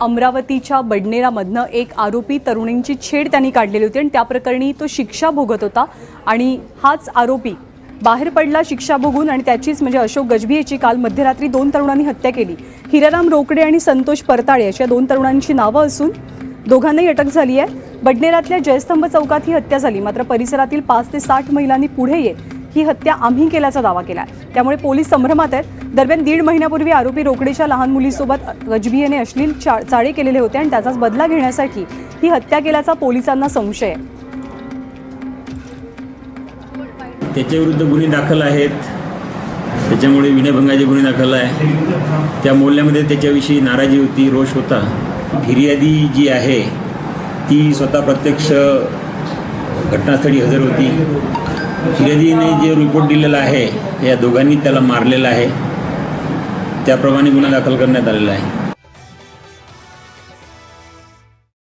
अमरावतीच्या बडनेरामधनं एक आरोपी तरुणींची छेड त्यांनी काढलेली होती आणि त्या प्रकरणी तो शिक्षा भोगत होता. आणि हाच आरोपी बाहेर पडला शिक्षा भोगून आणि त्याचीच म्हणजे अशोक गजबी याची काल मध्यरात्री दोन तरुणांनी हत्या केली. हिराराम रोकडे आणि संतोष परताळे अशा दोन तरुणांची नावं असून दोघांनाही अटक झाली आहे. बडनेरातल्या जयस्तंभ चौकात ही हत्या झाली. मात्र परिसरातील पाच ते साठ महिलांनी पुढे येत ही हत्या आम्ही केल्याचा दावा केला त्यामुळे पोलीस संभ्रमात आहेत. दरम्यान दीड महिन्यापूर्वी आरोपी रोकडेच्या लहान मुलीसोबत गजबी अश्लील चा- चाळे केलेले होते आणि त्याचाच बदला घेण्यासाठी ही हत्या केल्याचा पोलिसांना संशय. आहे त्याच्याविरुद्ध गुन्हे दाखल आहेत. त्याच्यामुळे विनयभंगाचे गुन्हे दाखल आहे. त्या मोहल्ल्यामध्ये त्याच्याविषयी नाराजी होती रोष होता. फिर्यादी जी आहे ती स्वतः प्रत्यक्ष घटनास्थळी हजर होती. फिर्यादीने जे रिपोर्ट दिलेला आहे या दोघांनी त्याला मारलेलं आहे. त्याप्रमाणे गुन्हा दाखल करण्यात आलेला आहे.